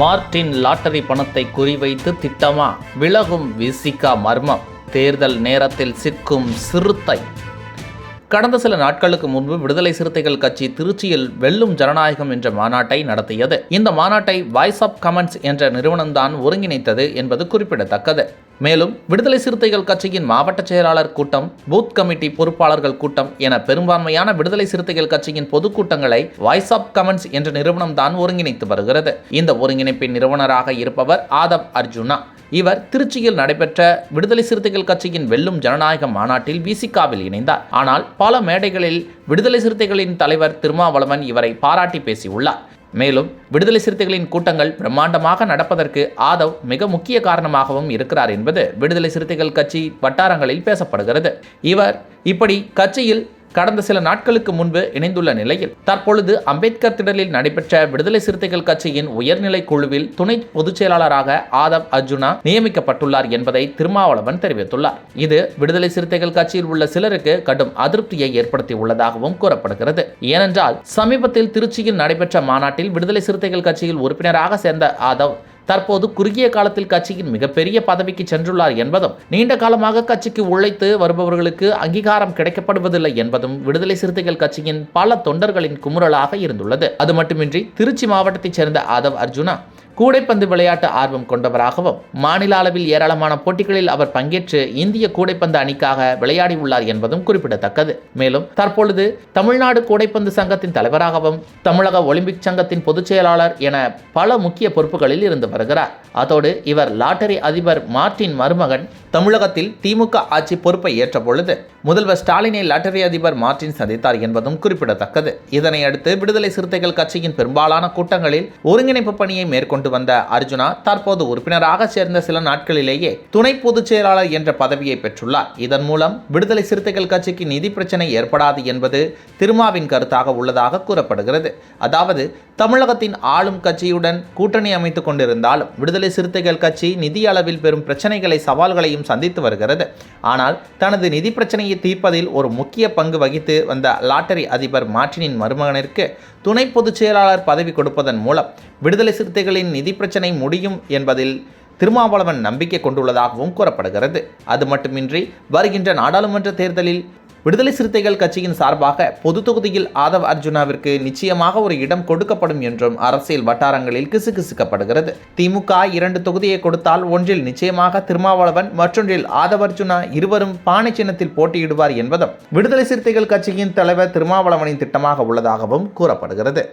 Martin lottery பணத்தை குறிவைத்து திட்டமா? விலகும் விசிகா மர்மம். தேர்தல் நேரத்தில் சிக்கும் சிறுத்தை. கடந்த சில நாட்களுக்கு முன்பு விடுதலை சிறுத்தைகள் கட்சி திருச்சியில் வெல்லும் ஜனநாயகம் என்ற மாநாட்டை நடத்தியது. இந்த மாநாட்டை வாய்ஸ் ஆஃப் கமெண்ட்ஸ் என்ற நிறுவனம்தான் ஒருங்கிணைத்தது என்பது குறிப்பிடத்தக்கது. மேலும் விடுதலை சிறுத்தைகள் கட்சியின் மாவட்ட செயலாளர் கூட்டம் பூத் கமிட்டி பொறுப்பாளர்கள் கூட்டம் என பெரும்பான்மையான விடுதலை சிறுத்தைகள் கட்சியின் பொதுக்கூட்டங்களை வாய்ஸ் ஆஃப் கமெண்ட்ஸ் என்ற நிறுவனம் தான் ஒருங்கிணைத்து வருகிறது. இந்த ஒருங்கிணைப்பின் நிறுவனராக இருப்பவர் ஆதவ் அர்ஜுனா. இவர் திருச்சியில் நடைபெற்ற விடுதலை சிறுத்தைகள் கட்சியின் வெல்லும் ஜனநாயக மாநாட்டில் விசிகாவில் இணைந்தார். ஆனால் பல மேடைகளில் விடுதலை சிறுத்தைகளின் தலைவர் திருமாவளவன் இவரை பாராட்டி பேசியுள்ளார். மேலும் விடுதலை சிறுத்தைகளின் கூட்டங்கள் பிரம்மாண்டமாக நடப்பதற்கு ஆதவ் மிக முக்கிய காரணமாகவும் இருக்கிறார் என்பது விடுதலை சிறுத்தைகள் கட்சி வட்டாரங்களில் பேசப்படுகிறது. இவர் இப்படி கட்சியில் கடந்த சில நாட்களுக்கு முன்பு இணைந்துள்ள நிலையில் தற்பொழுது அம்பேத்கர் திடலில் நடைபெற்ற விடுதலை சிறுத்தைகள் கட்சியின் உயர்நிலை குழுவில் துணை பொதுச் செயலாளராக ஆதவ் அர்ஜுனா நியமிக்கப்பட்டுள்ளார் என்பதை திருமாவளவன் தெரிவித்துள்ளார். இது விடுதலை சிறுத்தைகள் கட்சியில் உள்ள சிலருக்கு கடும் அதிருப்தியை ஏற்படுத்தி உள்ளதாகவும் கூறப்படுகிறது. ஏனென்றால் சமீபத்தில் திருச்சியில் நடைபெற்ற மாநாட்டில் விடுதலை சிறுத்தைகள் கட்சியில் உறுப்பினராக சேர்ந்த ஆதவ் தற்போது குறுகிய காலத்தில் கட்சியின் மிகப்பெரிய பதவிக்கு சென்றுள்ளார் என்பதும் நீண்ட காலமாக கட்சிக்கு உழைத்து வருபவர்களுக்கு அங்கீகாரம் கிடைக்கப்படுவதில்லை என்பதும் விடுதலை சிறுத்தைகள் கட்சியின் பல தொண்டர்களின் குமுறலாக இருந்துள்ளது. அது மட்டுமின்றி திருச்சி மாவட்டத்தைச் சேர்ந்த ஆதவ் அர்ஜுனா கூடைப்பந்து விளையாட்டு ஆர்வம் கொண்டவராகவும் மாநில அளவில் ஏராளமான போட்டிகளில் அவர் பங்கேற்று இந்திய கூடைப்பந்து அணிக்காக விளையாடி உள்ளார் என்பதும் குறிப்பிடத்தக்கது. மேலும் தற்பொழுது தமிழ்நாடு கூடைப்பந்து சங்கத்தின் தலைவராகவும் தமிழக ஒலிம்பிக் சங்கத்தின் பொதுச் செயலாளர் என பல முக்கிய பொறுப்புகளில் இருந்து வருகிறார். அதோடு இவர் லாட்டரி அதிபர் மார்டின் மருமகன் தமிழகத்தில் திமுக ஆட்சி பொறுப்பை ஏற்ற பொழுது முதல்வர் ஸ்டாலினை லாட்டரி அதிபர் மார்டின் சந்தித்தார் என்பதும் குறிப்பிடத்தக்கது. இதனை அடுத்து விடுதலை சிறுத்தைகள் கட்சியின் பெரும்பாலான கூட்டங்களில் ஒருங்கிணைப்பு பணியை மேற்கொண்டு வந்த அர்ஜுனா தற்போது உறுப்பினராக சேர்ந்த சில நாட்களிலேயே துணை பொதுச் செயலாளர் என்ற பதவியை பெற்றுள்ளார். இதன் மூலம் விடுதலை சிறுத்தைகள் கட்சிக்கு நிதி பிரச்சனை ஏற்படாது என்பது திருமாவின் கருத்தாக உள்ளதாக கூறப்படுகிறது. அதாவது தமிழகத்தின் ஆளும் கட்சியுடன் கூட்டணி அமைத்துக் கொண்டிருந்தாலும் விடுதலை சிறுத்தைகள் கட்சி நிதி அளவில் பெரும் பிரச்சனைகளை சவால்களையும் சந்தித்து வருகிறது. ஆனால் தனது நிதி பிரச்சனையை தீர்ப்பதில் ஒரு முக்கிய பங்கு வகித்து வந்த லாட்டரி அதிபர் மார்டினின் மருமகனிற்கு துணை பொதுச் செயலாளர் பதவி கொடுப்பதன் மூலம் விடுதலை சிறுத்தைகளின் நிதி பிரச்சனை முடியும் என்பதில் திருமாவளவன் நம்பிக்கை கொண்டுள்ளதாகவும் கூறப்படுகிறது. அது மட்டுமின்றி வருகின்ற நாடாளுமன்ற தேர்தலில் விடுதலை சிறுத்தைகள் கட்சியின் சார்பாக பொது தொகுதியில் ஆதவ் அர்ஜுனாவிற்கு நிச்சயமாக ஒரு இடம் கொடுக்கப்படும் என்றும் அரசியல் வட்டாரங்களில் கிசுகிசுக்கப்படுகிறது. திமுக இரண்டு தொகுதியை கொடுத்தால் ஒன்றில் நிச்சயமாக திருமாவளவன் மற்றொன்றில் ஆதவ் அர்ஜுனா இருவரும் பானை சின்னத்தில் போட்டியிடுவார் என்பதும் விடுதலை சிறுத்தைகள் கட்சியின் தலைவர் திருமாவளவனின் திட்டமாக உள்ளதாகவும் கூறப்படுகிறது.